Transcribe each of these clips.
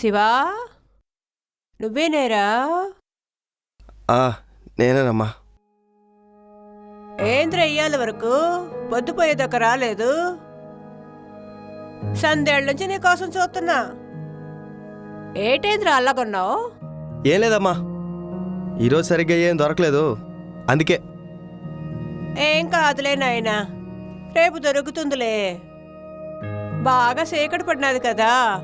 శివా? నువ్వేనేరా నేనేనమ్మా. ఏంద్ర ఇయ్యాల వరకు? పొద్దుపోయేదాకా రాలేదు. సందేళ్ళ నుంచి నీ కోసం చూస్తున్నా. ఏటేంద్ర అల్లగొన్నావు? ఏం లేదమ్మా. ఈరోజు సరిగ్గా ఏం దొరకలేదు. అందుకే. ఏం కాదులే నాయనా. రేపు దొరుకుతుందిలే. బాగా చీకటి పడినది కదా.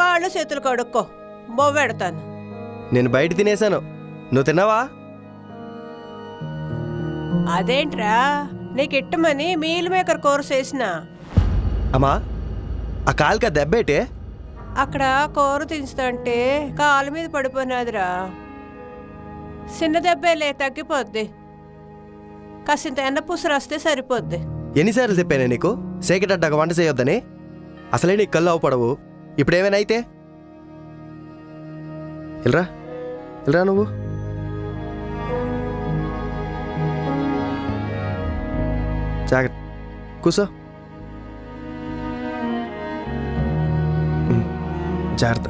కాళ్ళు చేతులు కడుక్కో. బొవ్వెడతాను నేను బయట తినేశాను. నువ్వు తిన్నావా? అదేంట్రా? నీకు ఇట్టమని మీల్ మేకర్ కూర చేసిన. అమ్మా ఆ కాలుకి దెబ్బేటే అక్కడ కూర దించుతుంటే కాలు మీద పడిపోయినదిరా. చిన్న దెబ్బేలే తగ్గిపోద్ది. కాసింత ఎన్న పూస రాస్తే సరిపోద్ది. ఎన్నిసార్లు చెప్పానే నీకు? సేకటడ్డాక వంట చేయొద్దని? అసలే నీకు కళ్ళు అవపడవు ఇప్పుడు ఏమైనా అయితే? ఇల్రా ఇల్రా నువ్వు. జాగ్రత్త కూసో. జాగ్రత్త.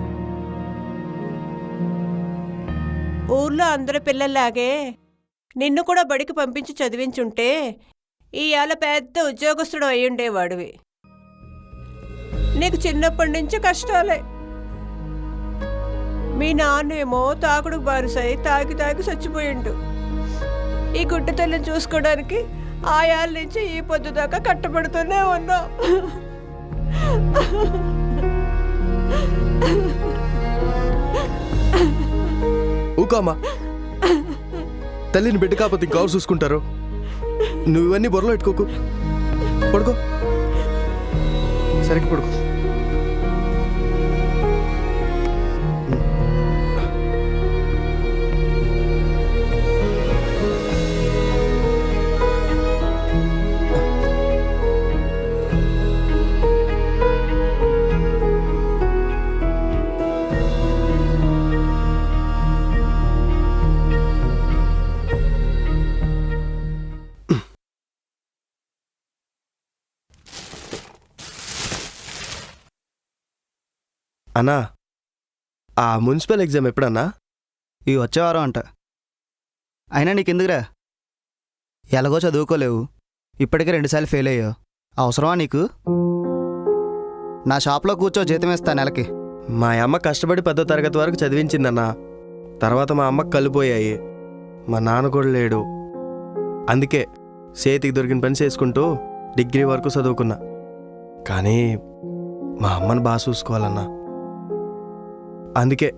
ఊర్లో అందరి పిల్లల్లాగే నిన్ను కూడా బడికి పంపించి చదివించుంటే ఇవాళ పెద్ద ఉద్యోగస్తుడు అయ్యుండేవాడివి. నీకు చిన్నప్పటి నుంచి కష్టాలే. మీ నాన్నేమో తాగుడు బారుసాయి తాగి తాగి చచ్చిపోయిండు. ఈ గుడ్డ తల్లిని చూసుకోవడానికి ఆయాల నుంచి ఈ పొద్దు దాకా కట్టబడుతూనే ఉన్నా. ఊకోమ్మా. తల్లిని బిడ్డ కాకపోతే ఇంకెవరు చూసుకుంటారు? నువ్వు ఇవన్నీ బొరలో పెట్టుకోకు. పడుకో. సరిగ్గా పడుకో. అన్నా ఆ మున్సిపల్ ఎగ్జామ్ ఎప్పుడన్నా? ఈ వచ్చేవారం అంట. అయినా నీకెందుకురా? ఎలాగో చదువుకోలేవు. ఇప్పటికే రెండుసార్లు ఫెయిల్ అయ్యావు. అవసరమా నీకు? నా షాప్లో కూర్చో జీతం ఇస్తా నెలకి. మా అమ్మ కష్టపడి పదో తరగతి వరకు చదివించిందన్నా. తర్వాత మా అమ్మకి కలిపోయాయి మా నాన్న కూడా లేడు. అందుకే చేతికి దొరికిన పని చేసుకుంటూ డిగ్రీ వరకు చదువుకున్నా. కానీ మా అమ్మని బాగా చూసుకోవాలన్నా. అందుకే